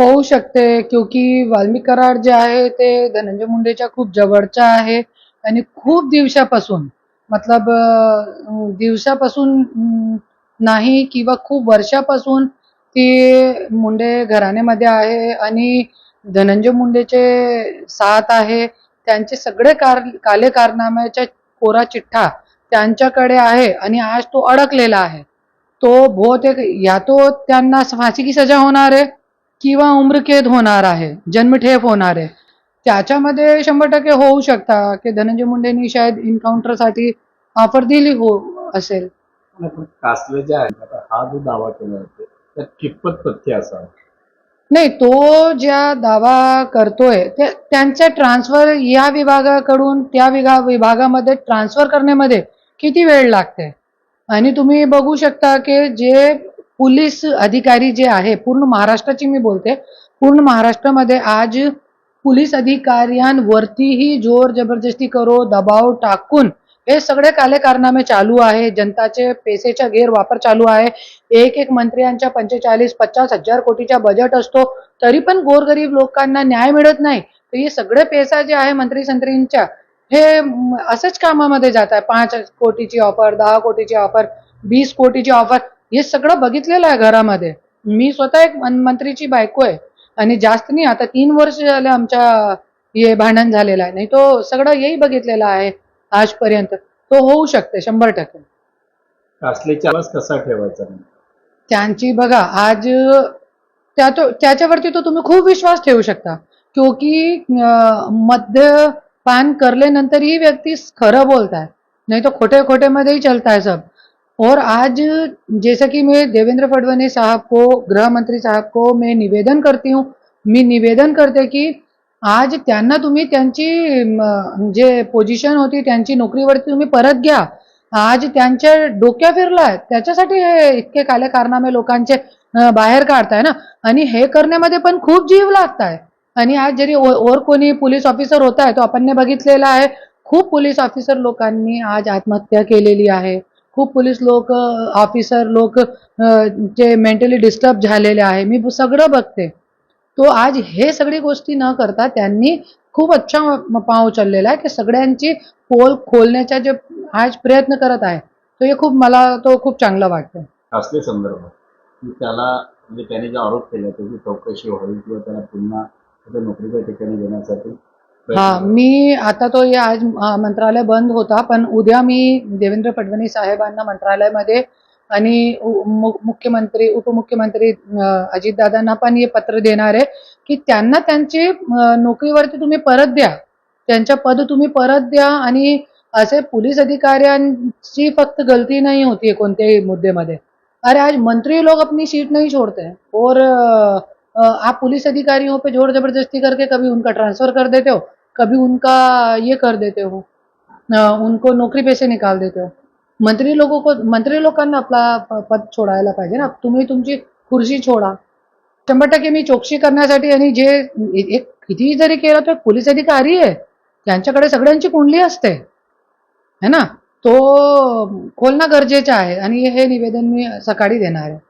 होऊ शकते क्योंकि वाल्मिक करार जे आहे ते धनंजय मुंडेच्या खूप जवळचा आहे आणि खूप दिवसापासून मतलब दिवसापासून नाही किंवा खूप वर्षापासून ती मुंडे घराण्यामध्ये आहे आणि धनंजय मुंडेचे साथ आहे त्यांचे सगळे कार काले कारनाम्याच्या कोरा चिठ्ठा त्यांच्याकडे आहे आणि आज तो अडकलेला आहे. तो बहुतेक या तो त्यांना फाशी की सजा होणार आहे? किंवा उम्रकेद होणार आहे जन्मठेप होणार आहे. त्याच्यामध्ये शंभर टक्के होऊ शकता की धनंजय मुंडेंनी शायद एन्काउंटरसाठी ऑफर दिली हो असेल. कासले जे आहे हा जो दावा केला जातो त्यात कितपत तथ्य असावं? नाही तो ज्या दावा करतोय ते त्यांच्या ट्रान्सफर या विभागाकडून त्या विभा विभागामध्ये ट्रान्सफर करण्यामध्ये किती वेळ लागते? आणि तुम्ही बघू शकता की जे पोलीस अधिकारी जे आहे पूर्ण महाराष्ट्राची मी बोलते. पूर्ण महाराष्ट्रामध्ये आज पोलीस अधिकाऱ्यांवरतीही जोर जबरदस्ती करो दबाव टाकून हे सगळे काले कारनामे चालू आहे. जनताचे पैसेचा गैरवापर चालू आहे. एक एक मंत्र्यांच्या पंचेचाळीस पचास हजार कोटीचा बजेट असतो. तरी पण गोरगरीब लोकांना न्याय मिळत नाही. तर हे सगळे पैसा जे आहे मंत्री संत्रींच्या हे असंच कामामध्ये जात आहे. पाच कोटीची ऑफर दहा कोटीची ऑफर वीस कोटीची ऑफर हे सगळं बघितलेलं आहे घरामध्ये. मी स्वतः एक मंत्रीची बायको आहे. आणि जास्त नाही आता तीन वर्ष झाले आमच्या हे भांडण झालेलं आहे. नाही तो सगळं हेही बघितलेलं आहे आजपर्यंत. तो होऊ शकते शंभर टक्के. कसा ठेवायचा? त्यांची बघा आज त्या तो त्याच्यावरती तो तुम्ही खूप विश्वास ठेवू शकता. क्योंकि मद्यपान करल्यानंतर ही व्यक्ती खरं बोलत आहे नहीं तो खोटे खोटे मध्ये ही चलता है सब. और आज जैसा कि मैं देवेंद्र फडणवीस साहब को गृह मंत्री साहब को मैं निवेदन करती हूँ मी निवेदन करते की आज त्यांना तुम्ही त्यांची जे पोझिशन होती त्यांची नोकरीवरती तुम्ही परत घ्या. आज त्यांच्या डोक्या फिरलाय त्याच्यासाठी हे इतके काले कारनामे लोकांचे बाहेर काढताय ना? आणि हे करण्यामध्ये पण खूप जीव लागताय. आणि आज जरी ओ- और कोणी पोलीस ऑफिसर होत आहे तो आपण बघितलेला आहे. खूप पोलीस ऑफिसर लोकांनी आज आत्महत्या केलेली आहे. खूप पोलीस लोक ऑफिसर लोक जे मेंटली डिस्टर्ब झालेले आहे. मी सगळं बघते. तो आज हे सगळी गोष्टी न करता त्यांनी खूप अच्छा पाव उचललेला आहे की सगळ्यांची पोल खोलण्याचा जे आज प्रयत्न करत आहे तो हे खूप मला तो खूप चांगला वाटतं असले संदर्भ. की त्याला म्हणजे त्याने जे आरोप केला त्याची चौकशी व्हावी किंवा त्याला पुन्हा नोकरीच्या ठिकाणी देण्यासाठी हा मी आता तो या आज मंत्रालय बंद होता पण उद्या मी देवेंद्र फडणवीस साहेबांना मंत्रालयामध्ये आणि मुख्यमंत्री उपमुख्यमंत्री अजितदादांना पण हे पत्र देणार आहे की त्यांना त्यांची नोकरीवरती तुम्ही परत द्या. त्यांच्या पद तुम्ही परत द्या आणि असे पोलीस अधिकाऱ्यांची फक्त गलती नाही होती कोणत्याही मुद्देमध्ये. अरे आज मंत्री लोग अपनी सीट नाही छोड़ते. और आप पुलिस अधिकारियों पे ज़ोर ज़बरदस्ती करके कभी उनका ट्रांसफ़र कर देते हो? कभी उनका ये कर देते हो? उनको नौकरी पैसे निकाल देते हो? मंत्री लोगों को, मंत्री आपला प- पद सोडायला पाहिजे ना। तुम्ही तुमची खुर्ची सोडा शंभर टक्के मी चौकशी करण्यासाठी आणि जे एक कितीही जरी केलं तर पोलीस अधिकारी आहे. त्यांच्याकडे सगळ्यांची कुंडली है ना? तो आहे. आणि हे निवेदन मी सकाळी देणार आहे.